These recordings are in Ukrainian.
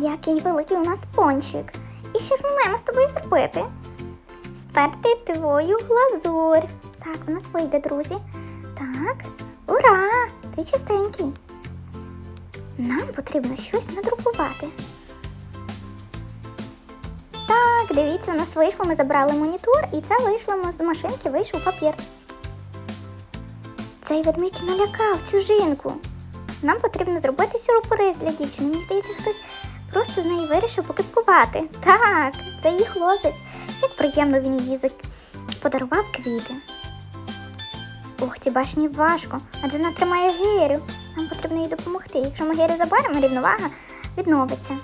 Який великий у нас пончик. І що ж ми маємо з тобою зробити? Стерти твою глазурь. Так, у нас вийде, друзі. Так, ура! Ти чистенький. Нам потрібно щось надрукувати. Так, дивіться, у нас вийшло, ми забрали монітор, і це вийшло з машинки, вийшов папір. Цей ведмідь налякав жінку. Нам потрібно зробити сюрприз для дівчини. Мені здається, хтось просто з неї вирішив покипкувати. Так, це її хлопець. Як приємно він її зак- подарував квіти. Ух, ці башні важко, адже вона тримає гирю. Нам потрібно їй допомогти. Якщо ми гирю заберемо, рівновага відновиться.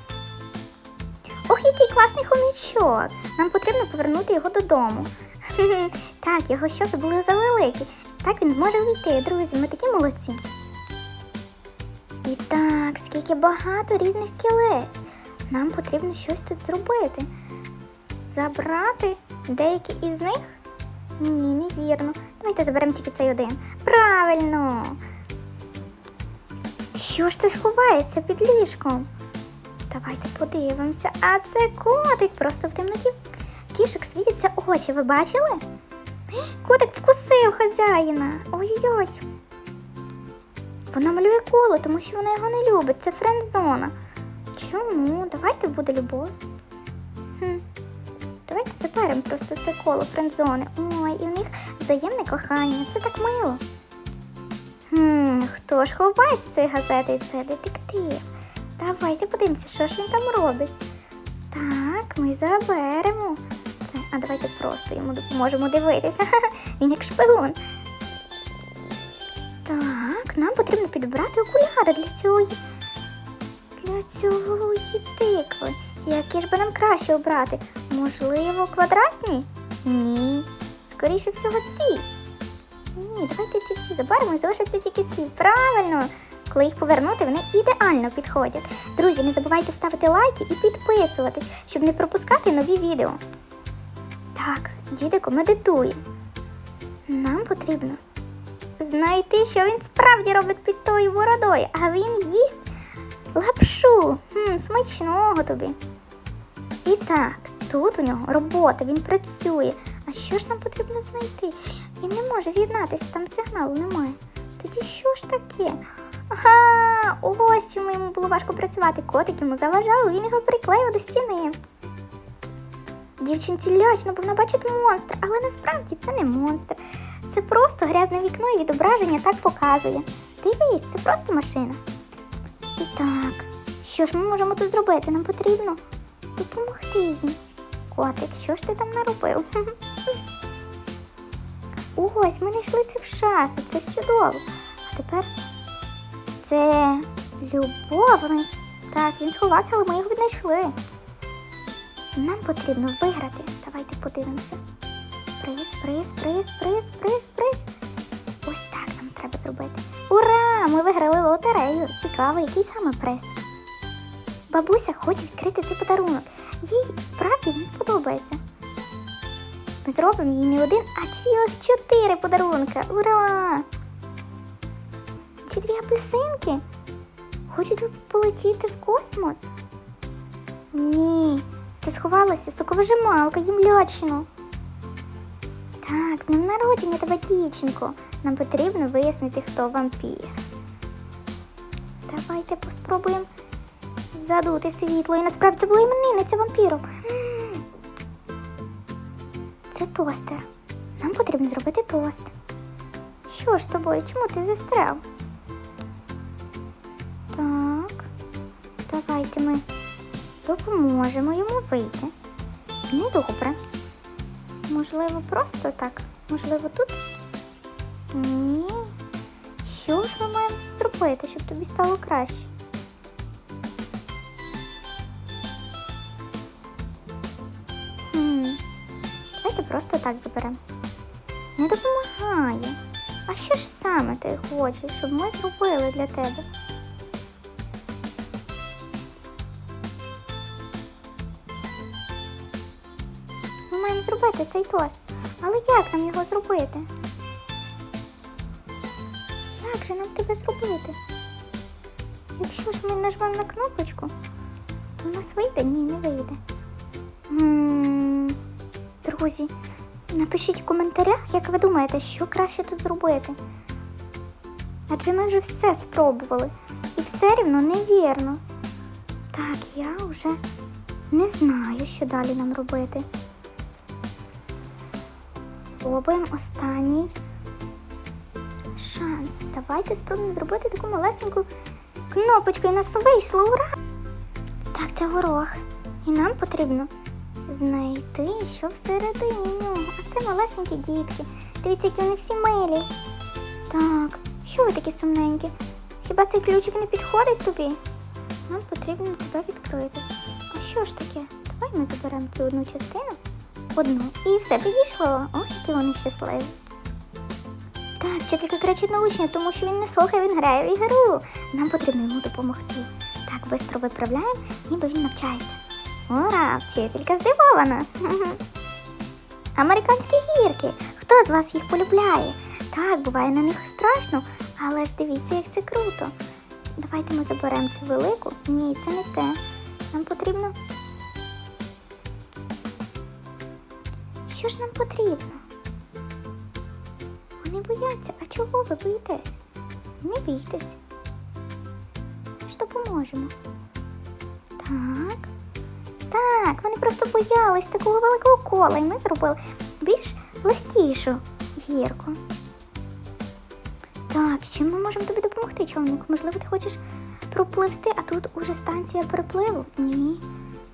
Ох, який класний хомячок! Нам потрібно повернути його додому. Так, його щоки були завеликі. Так він зможе увійти, друзі, ми такі молодці. І так, скільки багато різних кілець. Нам потрібно щось тут зробити. Забрати деякі із них? Ні, невірно. Давайте заберемо тільки цей один. Правильно. Що ж це сховається під ліжком? Давайте подивимося. А це котик. Просто в темноті кішок світяться очі. Ви бачили? Котик вкусив хазяїна. Ой-ой-ой. Вона малює коло, тому що вона його не любить. Це френдзона. Чому? Давайте буде любов. Хм. Давайте заберемо просто це коло френдзони. Ой, і в них взаємне кохання. Це так мило. Хм, хто ж ховається цією газетою? Це детектив. Давайте подивимося, що ж він там робить. Так, ми заберемо. Це, а давайте просто йому допоможемо дивитися. Він як шпигун. Потрібно підібрати окуляри для цього. Для цього тикви. Які ж би нам краще обрати? Можливо, квадратні? Ні. Скоріше всього, ці. Ні, давайте ці всі заберемо і залишаться тільки ці. Правильно! Коли їх повернути, вони ідеально підходять. Друзі, не забувайте ставити лайки і підписуватись, щоб не пропускати нові відео. Так, дідико медитує. Нам потрібно знайти, що він справді робить під тою бородою, а він їсть лапшу. Хм, смачного тобі. І так, тут у нього робота, він працює. А що ж нам потрібно знайти? Він не може з'єднатися, там сигналу немає. Тоді що ж таке? Ага, ось чому йому було важко працювати. Котик йому заважав, він його приклеїв до стіни. Дівчинці лячно, бо вона бачить монстр, але насправді це не монстр. Це просто грязне вікно і відображення так показує. Дивись, це просто машина. І так, що ж ми можемо тут зробити? Нам потрібно допомогти їм. Котик, що ж ти там наробив? Ось, ми знайшли це в шафі, це чудово. А тепер це любовник. Так, він сховався, але ми його віднайшли. Нам потрібно виграти. Давайте подивимося. Приз, приз, приз, приз, приз, приз. Ось так нам треба зробити. Ура! Ми виграли лотерею. Цікаво, який саме приз. Бабуся хоче відкрити цей подарунок. Їй справді він сподобається. Ми зробимо їй не один, а цілих чотири подарунка. Ура! Ці дві апельсинки хочуть полетіти в космос. Ні, це сховалася соковижималка, їм лячно. Так, з днем народження тебе, дівчинко. Нам потрібно вияснити, хто вампір. Давайте поспробуємо задути світло. І насправді це була іменинниця вампіру. Це тостер. Нам потрібно зробити тост. Що ж з тобою? Чому ти застряв? Так. Давайте ми допоможемо йому вийти. Недобре. Можливо, просто так. Можливо, тут? Ні. Що ж ми маємо зробити, щоб тобі стало краще? Давайте просто так заберемо. Не допомагає. А що ж саме ти хочеш, щоб ми зробили для тебе? Зробити цей тост. Але як нам його зробити? Як же нам тебе зробити? Якщо ж ми нажмемо на кнопочку, То у нас вийде? Ні, не вийде. Друзі, напишіть в коментарях, як ви думаєте, що краще тут зробити. Адже ми вже все спробували. І все рівно невірно. Так, я вже не знаю, що далі нам робити. Пробуємо останній шанс. Давайте спробуємо зробити таку малесеньку кнопочку. І нас вийшло, ура! Так, це горох. І нам потрібно знайти, що всередині нього. А це малесенькі дітки. Дивіться, які вони всі милі. Так, що ви такі сумненькі? Хіба цей ключик не підходить тобі? Нам потрібно тебе відкрити. А що ж таке? Давай ми заберемо цю одну частину. Одну. І все підійшло. Ох, які вони щасливі. Так, вчителька кричить на учня, тому що він не слухає, він грає в ігру. Нам потрібно йому допомогти. Так, бистро виправляємо, ніби він навчається. Ура, вчителька здивована. Американські гірки. Хто з вас їх полюбляє? Так, буває на них страшно, але ж дивіться, як це круто. Давайте ми заберемо цю велику. Ні, це не те. Нам потрібно. Що ж нам потрібно? Вони бояться. А чого ви боїтесь? Не бійтесь. Ми ж допоможемо. Так. Так, вони просто боялись такого великого кола, і ми зробили більш легкішу гірку. Так, чим ми можемо тобі допомогти, човнику? Можливо, ти хочеш пропливсти, а тут уже станція перепливу? Ні.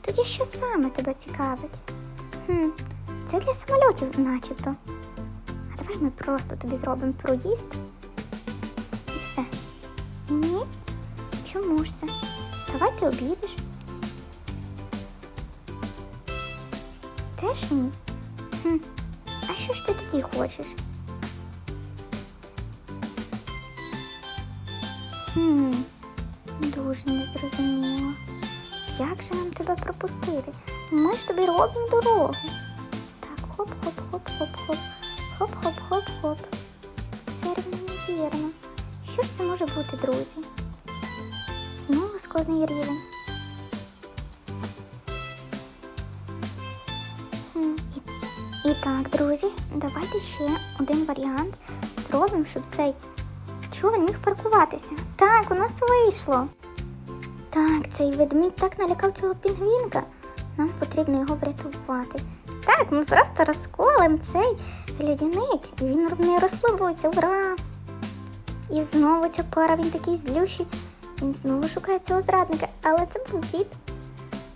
Тоді що саме тебе цікавить? Хм, це для самольотів начебто. А давай ми просто тобі зробимо проїзд. І все. Ні? Чому ж це? Давай ти обійдеш. Теж ні? Хм. А що ж ти тоді хочеш? Хм, дуже незрозуміло. Як же нам тебе пропустити? Ми ж тобі робимо дорогу. Хоп-хоп-хоп-хоп-хоп. Хоп-хоп-хоп-хоп. Все рівно невірно. Що ж це може бути, друзі? Знову складний рівень. І так, друзі, давайте ще один варіант зробимо, щоб цей човен міг паркуватися. Так, у нас вийшло. Так, цей ведмідь так налякав цього пінгвінка. Нам потрібно його врятувати. Так, ми просто розколимо цей льодяник, і він не розпливується, ура! І знову ця пара, він такий злющий. Він знову шукає цього зрадника, але це був кіт.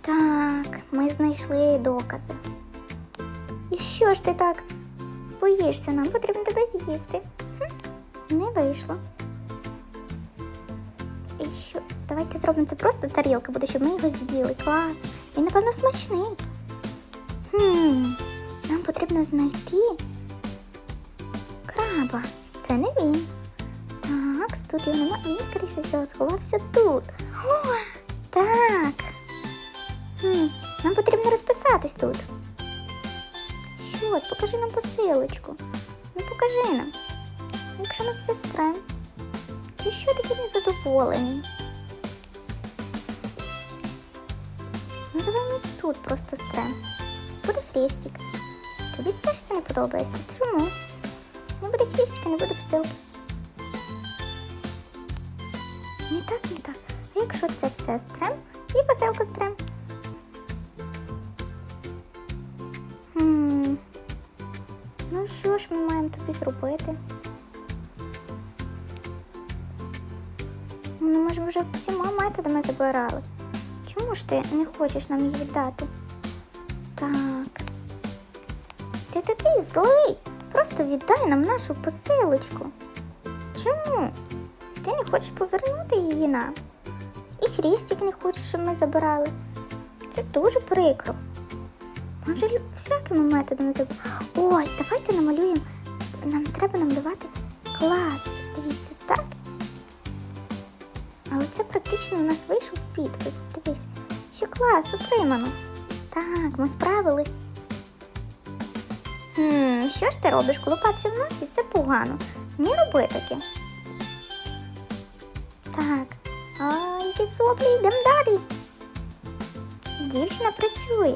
Так, ми знайшли докази. І що ж ти так боїшся? Нам потрібно тебе з'їсти. Не вийшло. І що? Давайте зробимо це просто тарілка буде, щоб ми його з'їли. Клас. Він, напевно, смачний. Хм, нам потрібно знайти краба. Це не він. Так, тут його нема. Він, скоріше всього, сховався тут. О, так. Хм, нам потрібно розписатись тут. Що? Покажи нам посилочку. Ну покажи нам. Якщо ми все стрем. Ти що такий незадоволений? Ну давай ми тут просто стрем. Буде хрестик. Тобі теж це не подобається. Чому? Ну буде хрестик, не буде посилки. Не так, не так. А якщо це все стрем і посилка стрем? Хм. Ну що ж ми маємо тобі зробити? Ну, ми ж вже всіма методами забирали. Чому ж ти не хочеш нам її віддати? Віддай нам нашу посилочку. Чому? Ти не хочеш повернути її нам? І хрестик не хочеш, щоб ми забирали. Це дуже прикро. Ми вже всякими методами забирали. Ой, давайте намалюємо. Нам треба намалювати клас. Дивіться, так? Але це практично у нас вийшов підпис. Дивись, що клас отримано. Так, ми справились. Хм, що ж ти робиш? Колупатися в носі це погано. Не роби таке. Так. А, які соплі, йдемо далі. дівчина працює.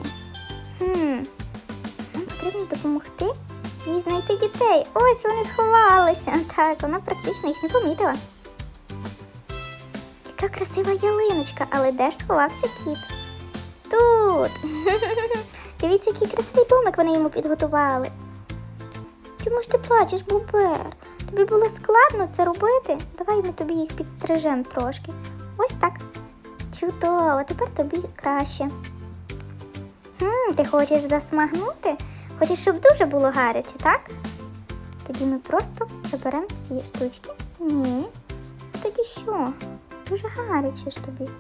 Хм. Нам потрібно допомогти їй знайти дітей. Ось вони сховалися. Так, вона практично їх не помітила. Яка красива ялиночка, але де ж сховався кіт? Тут. Дивіться, який красивий домик вони йому підготували. Чому ж ти плачеш, Бубер? Тобі було складно це робити? Давай ми тобі їх підстрижемо трошки. Ось так. Чудово, тепер тобі краще. Хм, ти хочеш засмагнути? Хочеш, щоб дуже було гаряче, так? Тоді ми просто заберемо ці штучки. Ні. Тоді що? Дуже гаряче ж тобі.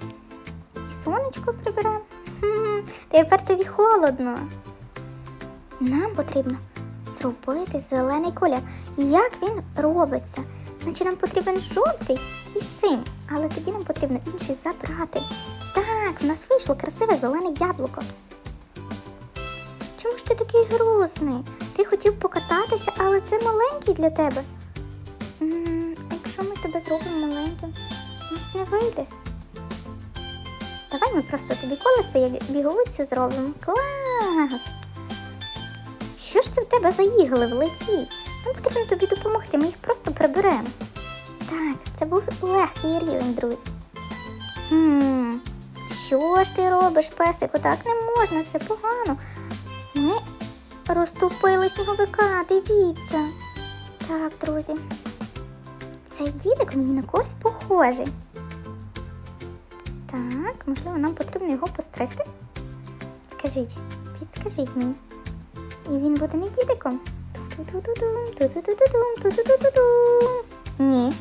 І сонечко приберемо. Тепер тобі холодно. Нам потрібно зробити зелений колір. Як він робиться? Значить нам потрібен жовтий і синій, але тоді нам потрібно інший забрати. Так, в нас вийшло красиве зелене яблуко. Чому ж ти такий грустний? Ти хотів покататися, але це маленький для тебе. М, а якщо ми тебе зробимо маленьким, у нас не вийде. Давай ми просто тобі колесо як біговицю зробимо. Клас! Що ж це в тебе за ігли в лиці? Нам потрібно тобі допомогти, ми їх просто приберемо. Так, це був легкий рівень, друзі. Хм, що ж ти робиш, песику? Так не можна, це погано. Ми розтопили сніговика, дивіться. Так, друзі. Цей дідик мені на когось похожий. Так, можливо, нам потрібно його постригти. Скажіть, підскажіть мені. І він буде не дідиком. Ні.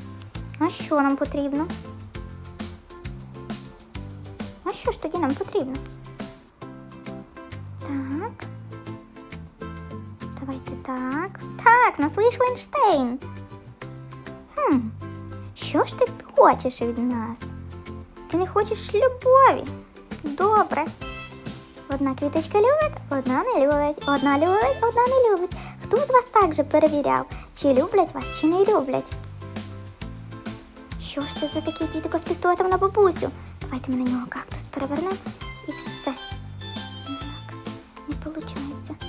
А що нам потрібно? А що ж тоді нам потрібно? Так. Давайте так. Так, нас вийшов Ейнштейн. Хм, що ж ти хочеш від нас? Ти не хочеш любові? Добре. Одна квіточка любить, одна не любить, одна любить, одна не любить. Хто з вас так же перевіряв, чи люблять вас, чи не люблять? Що ж це за такий дідико з пістолетом на бабусю? Давайте ми на нього кактус перевернемо і все. Так, не виходить.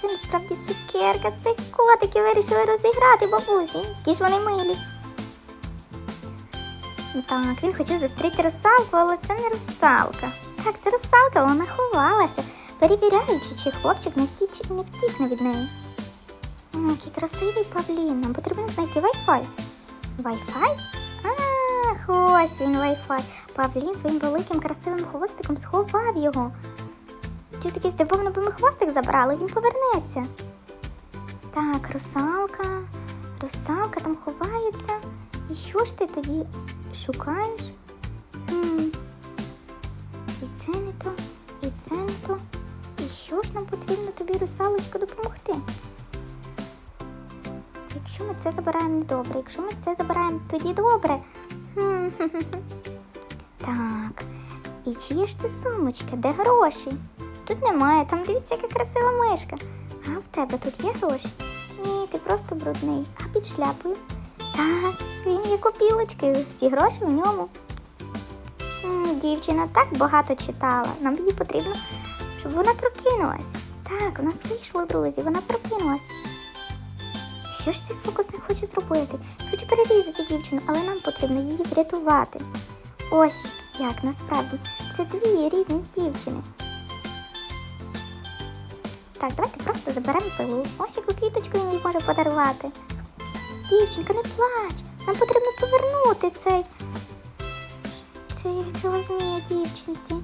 Це насправді цукерка, це котики вирішили розіграти бабусі. Які ж вони милі. Так, він хотів зустріти русалку, але це не русалка. Так, це русалка, вона ховалася, перевіряючи, чи хлопчик не, втіч, не втікне від неї. Який красивий павлін. Нам потрібно знайти Wi-Fi. Wi-Fi? Ах, ось він Wi-Fi. Павлін своїм великим красивим хвостиком сховав його. Чи такий здивовано би ми хвостик забрали, він повернеться. Так, русалка. Русалка там ховається. І що ж ти тоді шукаєш? Хм. І це не то, і це не то. І що ж нам потрібно тобі, русалочко, допомогти? Якщо ми це забираємо добре, якщо ми це забираємо, тоді добре. Хм-хм-хм. Так. І чиє ж це сумочка? Де гроші? Тут немає, там дивіться, яка красива мишка. А в тебе тут є гроші? Ні, ти просто брудний. А під шляпою? Так, він є копілочкою, всі гроші в ньому. Дівчина так багато читала. Нам їй потрібно, щоб вона прокинулась. Так, у нас вийшло, друзі, вона прокинулась. Що ж цей фокусник хоче зробити? Хоче перерізати дівчину, але нам потрібно її врятувати. Ось як насправді. Це дві різні дівчини. Так, давайте просто заберемо пилу. Ось яку квіточку їй може подарувати. Дівчинка, не плач. Нам потрібно повернути цей. Цей цього змія дівчинці.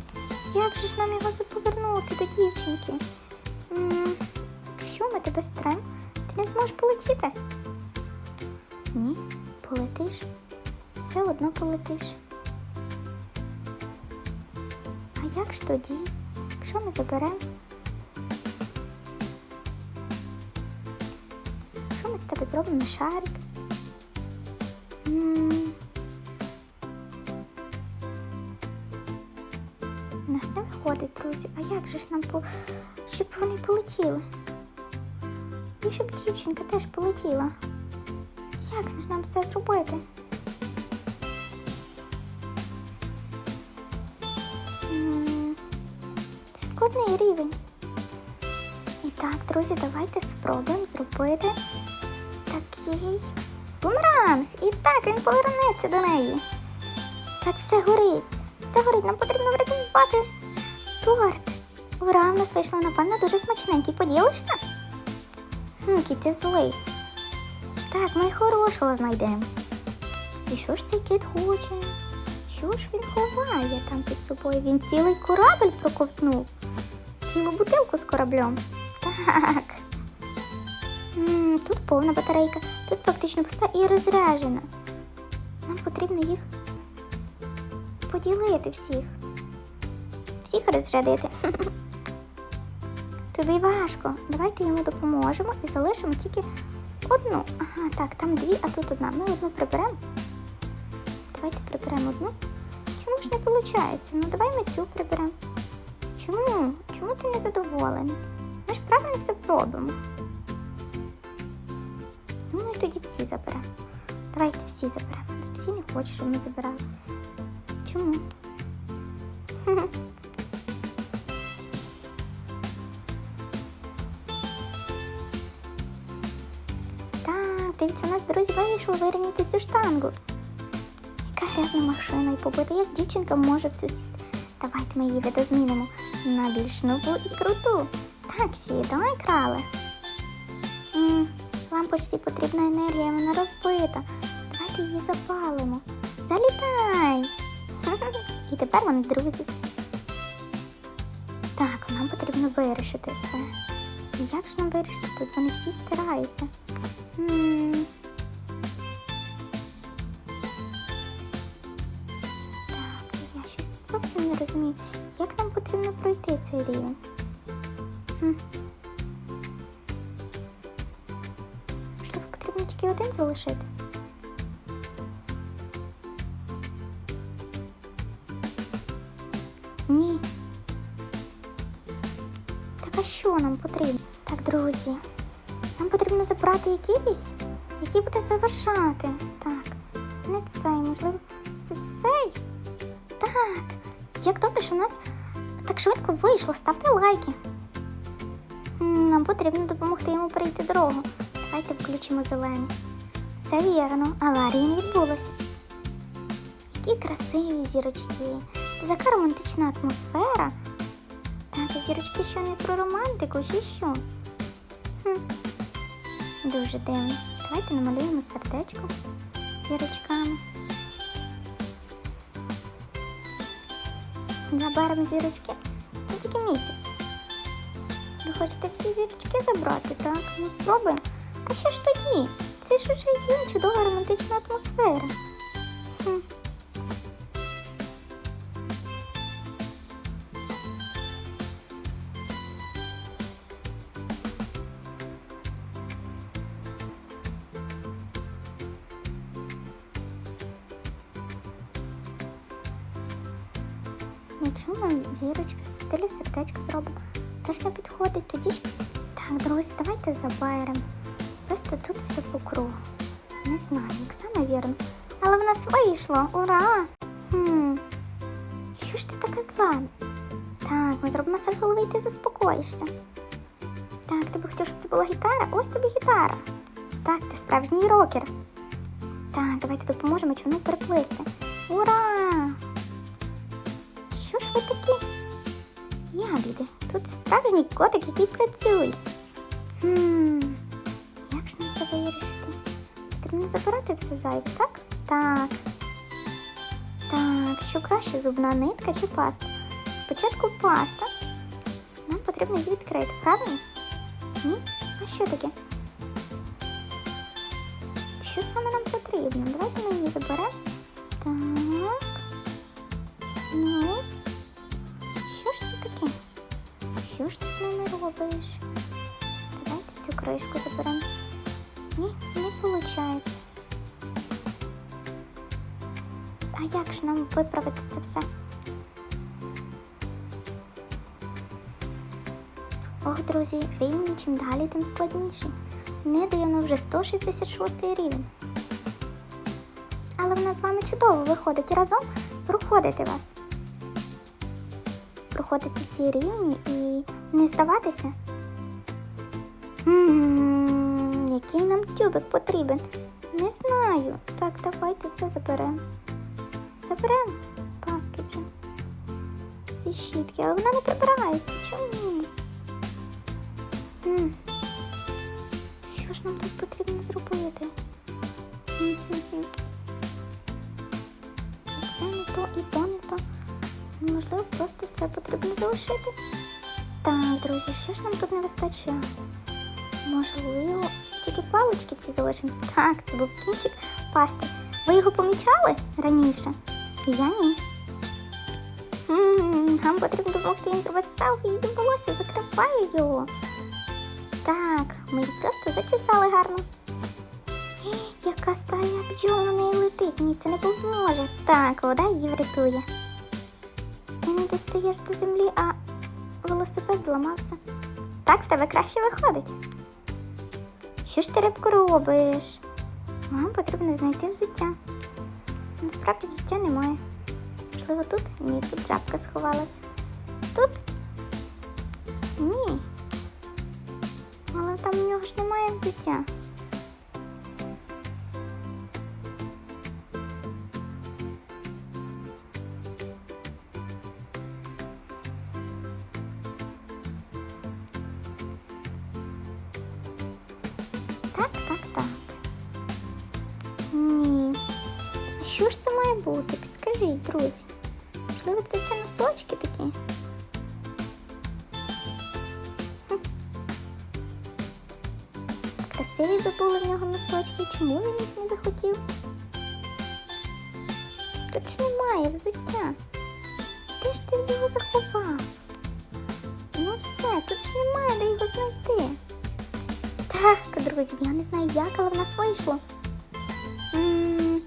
Як же ж нам його повернути до дівчинки? Якщо ми тебе стрем, ти не зможеш полетіти? Ні, полетиш. Все одно полетиш. А як ж тоді, якщо ми заберемо? Що ми з тебе зробимо шарик? У нас не виходить, друзі. А як же ж нам по... щоб вони полетіли? І щоб дівчинка теж полетіла. Як ж нам це зробити? М. складний рівень. І так, друзі, давайте спробуємо зробити такий бумеранг. І так, він повернеться до неї. Так, все горить. Все горить, нам потрібно врятувати торт. Ура, в нас вийшло, напевно, дуже смачненький. Поділишся? Який ти злий. Так, ми хорошого знайдемо. І що ж цей кит хоче? Що ж він ховає там під собою? Він цілий корабль проковтнув. Цілу бутилку з кораблем. Так. М тут повна батарейка, тут практично пуста і розряджена. Нам потрібно їх поділити всіх. Всіх розрядити. Тобі важко. Давайте йому допоможемо і залишимо тільки одну. Ага, так, там дві, а тут одна. Ми одну приберемо. Давайте приберемо одну. Чому ж не виходить? Ну давай ми цю приберемо. Чому? Чому ти не задоволений? Ми ж правильно все пробуємо. Ну, ми тоді всі заберемо. Давайте всі заберемо. Всі не хочуть, щоб ми забирали. Чому? Так, дивіться, у нас друзі вийшло вирівняти цю штангу. Яка грязна машина і побита, як дівчинка може в цю. Давайте ми її видозмінимо на більш нову і круту. Так, сідай, крале. М, Лампочці потрібна енергія, вона розбита. Давайте її запалимо. Залітай! І тепер вони друзі. Так, нам потрібно вирішити це. Як ж нам вирішити? Тут вони всі стираються. Так, я щось зовсім не розумію, як нам потрібно пройти цей рівень. Тільки один залишити. Ні. Так а що нам потрібно? Так, друзі. Нам потрібно забрати якийсь, який буде завершати. Так, це не цей, можливо, це цей. Так. Як добре, що в нас так швидко вийшло. Ставте лайки. Нам потрібно допомогти йому перейти дорогу. Давайте включимо зелений. Все вірно, аварії не відбулось. Які красиві зірочки. Це така романтична атмосфера. Так, зірочки що не про романтику, чи що? Хм. Дуже дивно. Давайте намалюємо сердечко зірочками. Заберемо зірочки. Це тільки місяць. Ви хочете всі зірочки забрати, так? Ну спробуємо. А що ж тоді? Це ж уже є чудова романтична атмосфера. Хм. Якщо ми зірочки в стилі сердечка зробимо, теж не підходить, тоді ж. Так, друзі, давайте заберемо. В! Ура! Хм. Що ж ти така зла? Так, ми зробимо масаж голови і ти заспокоїшся. Так, ти би хотів, щоб це була гітара? Ось тобі гітара. Так, ти справжній рокер. Так, давайте допоможемо човну переплисти. Ура! Що ж ви такі? Ягоди, тут справжній котик, який працює. Хм, як ж нам це вирішити? Потрібно забирати все зайве, так? Так. Так, що краще зубна нитка чи паста? Спочатку паста. Нам потрібно її відкрити, правильно? Ні? А що таке? Що саме нам потрібно? Давайте ми її заберемо. Так. Ну, що ж це таке? Що ж ти з ними робиш? Давайте цю кришку заберемо. Ні, не виходить. А як ж нам виправити це все? Ох, друзі, рівні чим далі, тим складніше. Не дивно вже 166 рівень. Але в нас з вами чудово виходить разом проходити вас. проходити ці рівні і не здаватися. М, Який нам тюбик потрібен? Не знаю. Так, давайте це заберемо. Заберемо пасту цю зі щітки, але вона не прибирається. Чому? Що ж нам тут потрібно зробити? Це не то, і то не то. Можливо, просто це потрібно залишити. Так, друзі, що ж нам тут не вистачає? Можливо, тільки палички ці залишимо. Так, це був кінчик пасти. Ви його помічали раніше? Я ні. Нам потрібно допомогти їм зробити селфі, її волосся закриває його. Так, ми її просто зачесали гарно. Е, Яка стая бджол на неї летить, ні, це не допоможе. Так, вода її врятує. Ти не достаєш до землі, а велосипед зламався. Так в тебе краще виходить. Що ж ти рибку робиш? Вам потрібно знайти взуття. Насправді взуття немає. Можливо, тут? Ні, тут жабка сховалась. Тут? Ні. Але там в нього ж немає взуття. Чому він їх не захотів? Тут ж немає взуття. Де ж ти його заховав? Ну все, тут ж немає де його знайти. Так, друзі, я не знаю як, але в нас вийшло. М,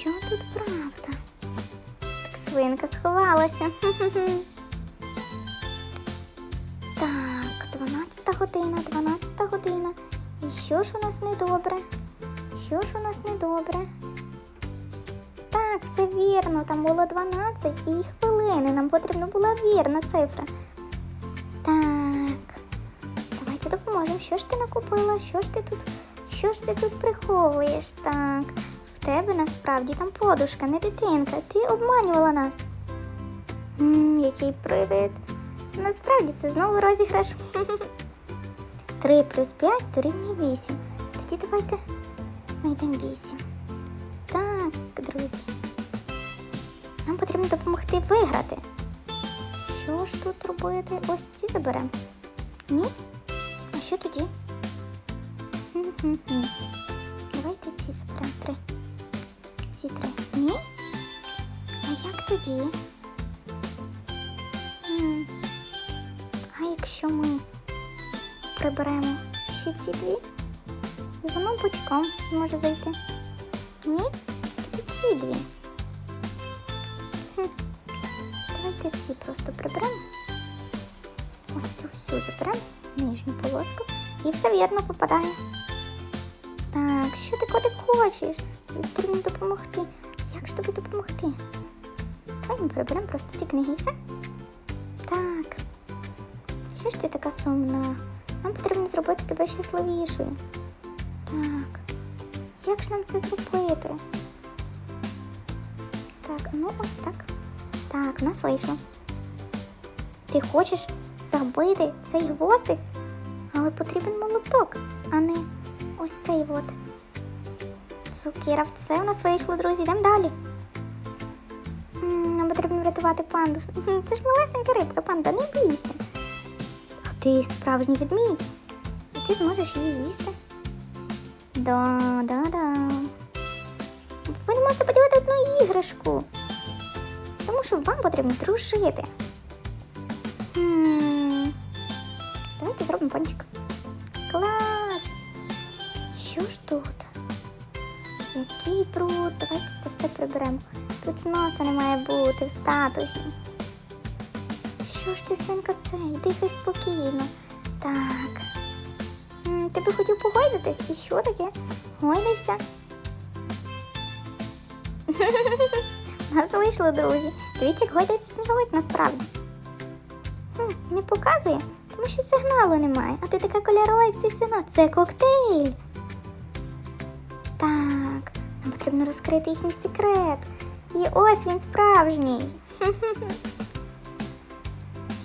Що тут правда? Так свинка сховалася. Так, 12 година, 12 година. І що ж у нас недобре? Що ж у нас недобре? Так, все вірно, там було 12 і хвилини. Нам потрібна була вірна цифра. Так. Давайте допоможемо. Що ж ти накупила? Що ж ти тут? Що ж ти тут приховуєш? Так. В тебе насправді там подушка, не дитинка. Ти обманювала нас. М, який привид. Насправді це знову розіграш. 3 плюс 5 дорівнює 8. Тоді давайте знайдемо 8. Так, друзі. Нам потрібно допомогти виграти. Що ж тут робити? Ось ці заберемо. Ні? А що тоді? Давайте ці заберемо три. Ці три. Ні? А як тоді? А якщо ми приберемо ще ці дві, воно бочком може зайти. Ні? Тоді ці дві. Хм. Давайте ці просто приберемо. Ось цю всю заберемо, нижню полоску, і все вірно попадає. Так, що ти куди хочеш? Потрібно допомогти. Як ж тобі допомогти? Давай ми приберемо просто ці книги і все. Так. Що ж ти така сумна? Нам потрібно зробити тебе щасливішою. Так. Як ж нам це зробити? Так, ну ось так. Так, нас вийшло. Ти хочеш забити цей гвоздик, але потрібен молоток, а не ось цей от. Сукіра, все у нас вийшло, друзі, йдемо далі. Нам потрібно врятувати панду. Це ж малесенька рибка, панда, не бійся. А ти справжній ведмідь. І ти зможеш її з'їсти. Да, да, да. Ви не можете поділити одну іграшку. Тому що вам потрібно дружити. Хм. Давайте зробимо пончик. Клас! Що ж тут? Який бруд? Давайте це все приберемо. Тут носа не має бути в статусі. Що ж ти, синка, це? Дихай спокійно. Так. Ти би хотів погойдатись? І що таке? Гойдайся. У нас вийшло, друзі. Дивіться, гойдається сніговик насправді. Хм, не показує, тому що сигналу немає. А ти така кольорова, як цей сигнал. Це коктейль. Так, нам потрібно розкрити їхній секрет. І ось він справжній.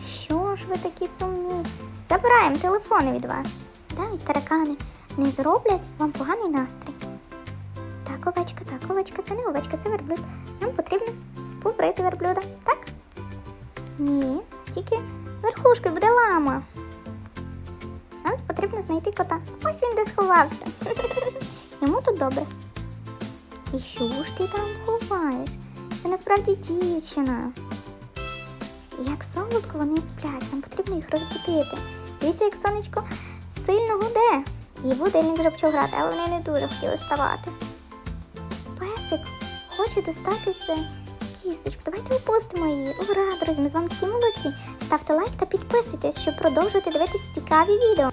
Що ж ви такі сумні? Забираємо телефони від вас. Навіть таракани не зроблять вам поганий настрій. Так, овечка, так, овечка, це не овечка, це верблюд. Нам потрібно побрити верблюда, так? Ні, тільки верхушкою буде лама. Нам потрібно знайти кота. Ось він де сховався. Йому тут добре. І що ж ти там ховаєш? Це насправді дівчина. Як солодко вони сплять, нам потрібно їх розбудити. Дивіться, як сонечко сильно гуде. І будильник вже почав грати, але вони не дуже хотіли вставати. Песик хоче достати це кісточку. Давайте опустимо її. Ура, друзі, ми з вами такі молодці. Ставте лайк та підписуйтесь, щоб продовжувати дивитися цікаві відео.